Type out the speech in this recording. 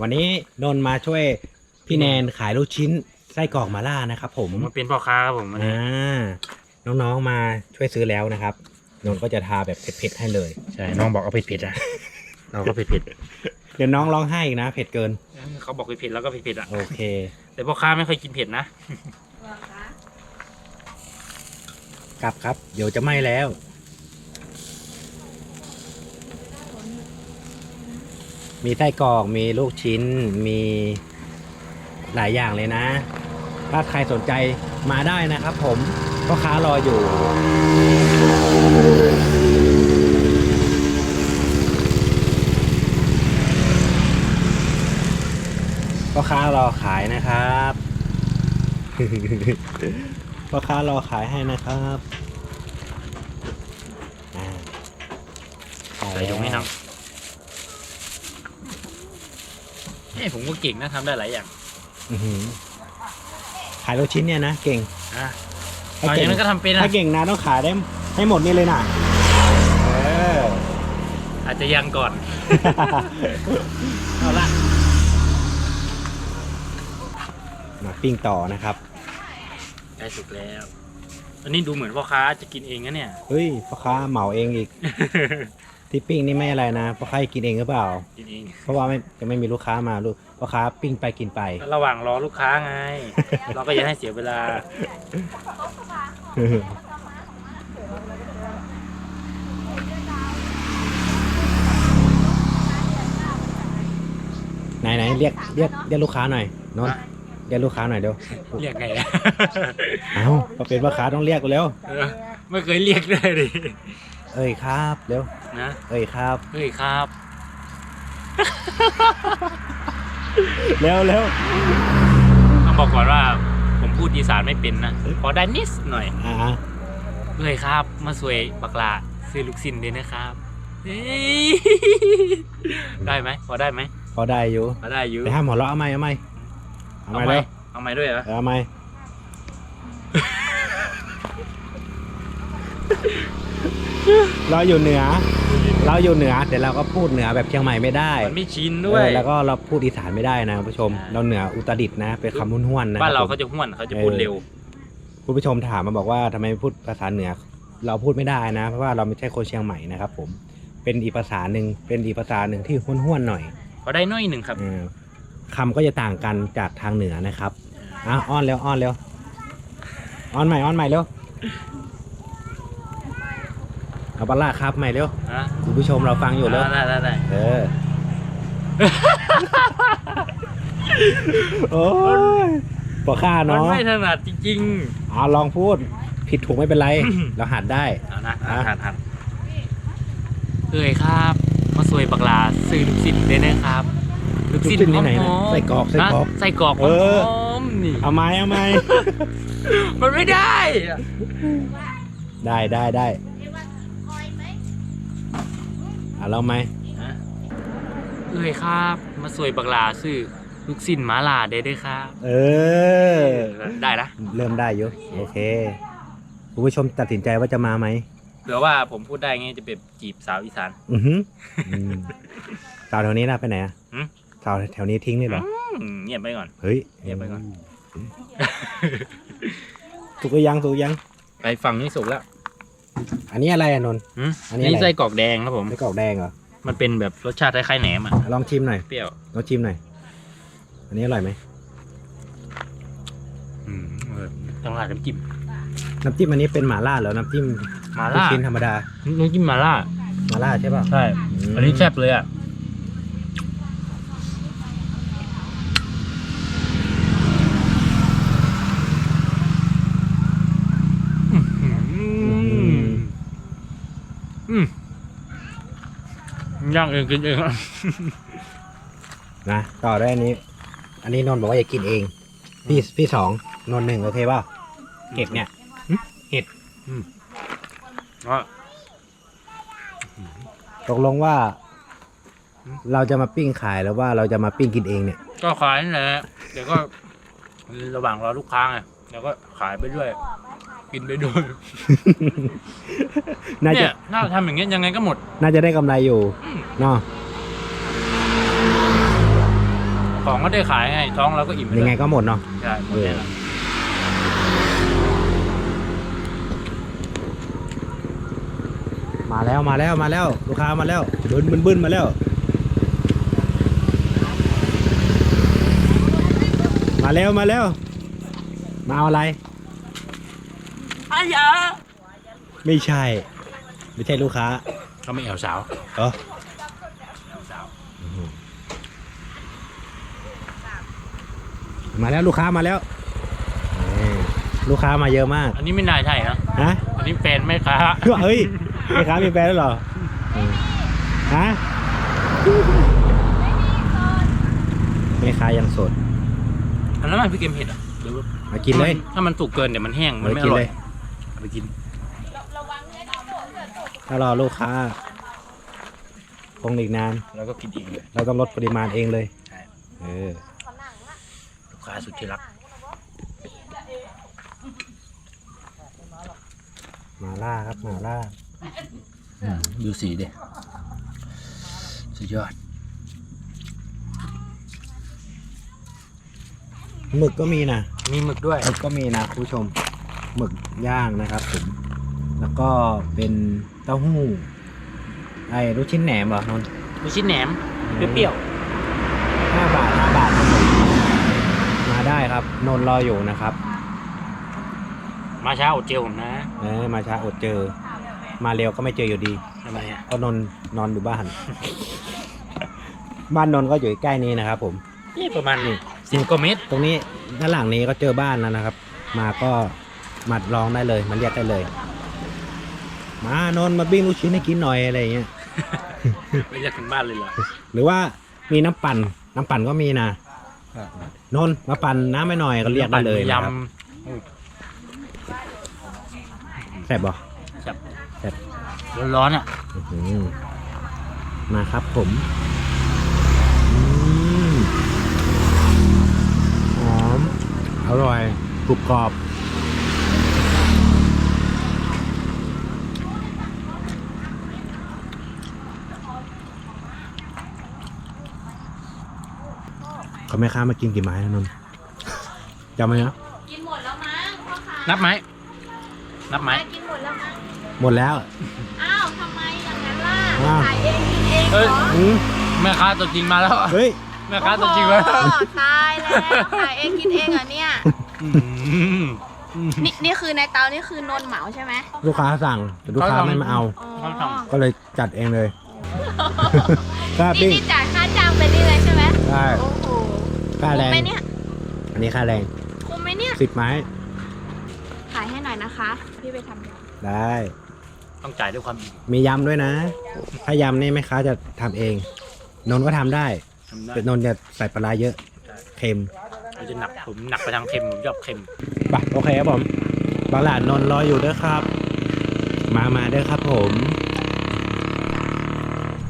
วันนี้นนท์มาช่วยพี่แนนขายลูกชิ้นไส้กรอกมาล่านะครับ ผมผมมาเป็นพ่อค้าครับผมวันนี้อ่าน้องๆมาช่วยซื้อแล้วนะครับ นนท์ก็จะทาแบบเผ็ดๆให้เลย ใช่น้องบอกเอาเผ็ดๆอะเราก็เผ็ดเดี๋ยวน้องร้องไห้อีกนะเผ็ดเกิน ๆเขาบอกเผ็ดๆแล้วก็เผ็ดๆอะโอเค แต่พ่อค้าไม่ค่อยกินเผ็ดนะ กลับครับ เดี๋ยวจะไหม้แล้ว มีไส้กรอกมีลูกชิ้น มีหลายอย่างเลยนะ ถ้าใครสนใจมาได้นะครับผมพ่อค้ารออยู่ พ่อค้ารอขายนะครับพ่อค้ารอขายให้นะครับอ่าขายใส่ถุงให้น้อง เอ้ยผมก็เก่งนะทำได้หลายอย่างอื้อหือขายลูกชิ้นเนี่ยนะเก่งอะถ้าเอาอเก่ย่างงนั้นก็ทำเป็นนะถ้าเก่งนะต้องขายได้ให้หมดนี่เลยนะเออ อาจจะยังก่อน เอาละมาปิ้งต่อนะครับ ใกล้สุกแล้ว อันนี้ดูเหมือนพ่อค้าจะกินเองนะเนี่ย เฮ้ยพ่อค้าเหมาเองอีก ที่ปิ้งนี่ไม่อะไรนะพ่อค้ากินเองหรือเปล่า กินเองเพราะว่าไม่จะไม่มีลูกค้ามาลูกพ่อค้าปิ้งไปกินไป ระหว่างรอลูกค้าไง เราก็อย่าให้เสียเวลา ไหนไหนเรียกเรียกเรียกลูกค้าหน่อยนนท์ฮะเรียกลูกค้าหน่อยเดี๋ยวเรียกไงนะเอ้าพอเป็นพ่อค้าต้องเรียกเร็วเออไม่เคยเรียกเลยดิ เอ้ยครับเร็วนะเอ้ยครับเฮ้ยครับเร็วเร็วต้องบอกก่อนว่าผมพูดอีสานไม่เป็นนะพอได้นิดหน่อยอ่าเฮ้ยครับ มาสวยบักลาซื้อลูกซินด้วยนะครับเฮ้ยได้ไหมพอได้ไหมพอได้อยู่พอได้อยู่ไปห้ามหัวเราะเอาไหมเอาไหมเอาไหมเอาไหมเร็วเอาไหมด้วยเหรอเอาไหม เราอยู่เหนือ เราอยู่เหนือแต่เราก็พูดเหนือแบบเชียงใหม่ไม่ได้มันไม่ชินด้วย เออแล้วก็เราพูดอีสานไม่ได้นะคุณผู้ชมใช่เราเหนืออุตรดิตถ์นะเป็นคำห้วนๆนะบ้านเราคเขาบผมจะห้วนเขาจะพูดเออเร็ว คุณผู้ชมถามมาบอกว่าทำไมไม่พูดภาษาเหนือ เราพูดไม่ได้นะ เพราะว่าเราไม่ใช่คนเชียงใหม่นะครับ ผม เป็นอีกภาษาหนึ่งเป็นอีกภาษาหนึ่งที่ห้วนๆหน่อยพอได้น้อยหนึ่งครับ เออคำก็จะต่างกันจากทางเหนือนะครับอะอ้อนเร็วอ้อนเร็วอ้อนใหม่อ้อนใหม่เร็ว เอาปลาร้าครับใหม่เร็วนะคุณผู้ชมเราฟังอยู่เร็วได้ได้ได้เออโอ้ยปอข้ามันเนาะไม่ถนัดจริงอ่าลองพูดผิดถูกไม่เป็นไร เราหัดได้ ๆเอานะอะ หันหันเฮ้ยครับมาสวยบักลาซื้อลูกซินด้วยนะครับลูกชิ้นที่ไหนนะหอมๆไส้กรอกไส้กรอกนะไส้กรอกหเออ อมๆนี่เอาไหมเอาไหมมันไม่ได้อะได้ได้ได้ อะเราไหมนะเอ้ยครับ มาสวยบักลาซื้อลูกซินหมาลาได้ด้วยครับ เออ ได้นะ เริ่มได้อยู่โอเคคุณผู้ชมตัดสินใจว่าจะมาไหมเผื่อว่าผมพูดได้ไงจะเป็นจีบสาวอีสาน อือหืออืมสาวแถวนี้นะไปไหนอะหืม สาวแถวนี้ทิ้งนี่เหรอ อืมเงียบไปก่อน เฮ้ยเงียบไปก่อน สุกหรือยังสุกหรือยัง ไปฝั่งนี้สุกแล้ว อันนี้อะไรอะนนท์หืมอันนี้อะไร นี่ไส้กรอกแดงครับผม ไส้กรอกแดงเหรอมันเป็นแบบรสชาติคล้ายๆแหนมอะ ลองชิมหน่อยเปรี้ยว ลองชิมหน่อย อันนี้อร่อยไหมอืมเออต้องราดน้ำจิ้มน้ำจิ้มอันนี้เป็นหม่าล่าเหรอน้ำจิ้มมาลูกล่าชิ้นธรรมดาน้ำจิ้มมาล่าหม่าล่าใช่ป่ะใช่มอันนี้แซ่บเลยอะอื้อหืออืม ย่างเองกินเองอะนะต่อด้วยอันนี้ อันนี้นนท์บอกว่าอย่ากินเองพี่พี่สองนนท์หนึ่งโอเคป่ะเห็ดเนี่ยอ๋อตกลงว่าเราจะมาปิ้งขายหรือว่าเราจะมาปิ้งกินเองเนี่ย ก็ขายนั่นแหละเดี๋ยวก็ ระหว่างรอลูกค้าไงเดี๋ยวก็ขายไปด้วย กินไปด้วยน่าเนี่จะยถ้าทำอย่างเงี้ยยังไงก็หมด น่าจะได้กำไรอยู่เนาะของก็ได้ขายให้ท้องเราก็อิ่มไปยังไงเลยก็หมดเนาะใช่หมดแน่นอนมาแล้วมาแล้วมาแล้วลูกค้ามาแล้วบึ้นบึ้นบึ้นมาแล้ว มาแล้วมาแล้วมาเอาอะไร อายาไม่ใช่ ไม่ใช่ลูกค้าเขาไม่แอวสาวเออแอวสาวมาแล้วลูกค้ามาแล้วนี่ลูกค้ามาเยอะมากอันนี้ไม่น่าใช่นะฮะอันนี้แฟนแม่ค้าเฮ้ยแม่ค้ามีแฟนแล้วเหรอฮะแม่ค้ายังโสดอันนั้นมันพี่เกมเห็ดอะหรือว่ามากินเลย ถ้ามันสุกเกินเดี๋ยวมันแห้งมันมาไม่กิอนร่อเลย ย เอาไปกินถ้ารอลูกค้าคงอีกนาน แล้วก็กินเองเลยเราต้องลดปริมาณเองเลย ใช่เออ ลูกค้าสุดที่รัก มาล่าครับ มาล่าดูสีดิสุดยอด หมึกก็มีนะ มีหมึกด้วย หมึกก็มีนะคุณผู้ชม หมึกย่างนะครับผมแล้วก็เป็นเต้าหู้ไอ้ลูกชิ้นแหนมเหรอนนท์มีชิ้นแหนมเปรี้ยวห้าบาทห้าบาทครับผมมาได้ครับ นนท์รออยู่นะครับ ๆมาช้าอดเจลผมนะเออมาช้าอดเจอ มาเร็วก็ไม่เจออยู่ดีทำไมอะเพราะนนท์นอนอยู่บ้าน บ้านนนท์ก็อยู่ใกล้นี้นะครับผม นี่ประมาณนี้สิบกว่าเมตร ตรงนี้ด้านหลังนี้ก็เจอบ้านแล้วนะครับ มาก็ มาลองได้เลยมาเรียกได้เลย มานนท์มาบิ้งลูกชิ้นให้กินหน่อยอะไรอย่างเงี้ย ไม่จะถึงบ้านเลยเหรอ หรือว่ามีน้ำปั่น น้ำปั่นก็มีนะนนท์มาปั่นน้ำไม่หน่อยก็เรียกได้เลยยนะครับแซ่บบ่ำจับแซ่บร้อนๆอะอื้อหือมาครับผมอืมหอม อร่อยกรุบกรอบ เขาไม่ค้ามากินกี่ไม้นะนนท์จำไหมนะกินหมดแล้วมั้งพ่อค้านับไหมนับไหม กินหมดแล้วมั้ง หมดแล้ว อ้าวทำไมอย่างนั้นล่ะอ้าว ขายเองกินเองเหรเอ้ย ออืมแม่ค้าตัวจริงมาแล้วเฮ้ย แม่ค้าตัวจริงมาโอ้โหตายแล้วขายเองกินเองเหรอเนี่ย อืม นี่นี่คือในเตานี่คือนนเหมาใช่ไหมลูกค้าสั่งแต่ลูกค้าเขาทำไม่มาเอา อ๋อเขาทก็เลยจัดเองเลยค่านี่ปิ้งนี่จ่ายค่าจ้างไปนี่เลยใช่ไหมได้โอ้โห ค่าแรคุ้มงไหมเนี่ยอันนี้ค่าแรงคุ้มไหมเนี่ยสิบไม้ ขายให้หน่อยนะคะ พี่ไปทำยำได้ ต้องจ่ายด้วยความอิ่มมียำด้วยนะ ถ้ายำนี่แม่ค้าจะทำเอง นนท์ก็ทำได้ ทำได้แต่นนท์จะใส่ปลาร้าเยอะ เค็ม เราจะหนักผมหนักไปทางเค็มผมชอบเค็มไปโอเคครับผมบางหลานนนท์รออยู่เด้อครับ มามาเด้อครับผม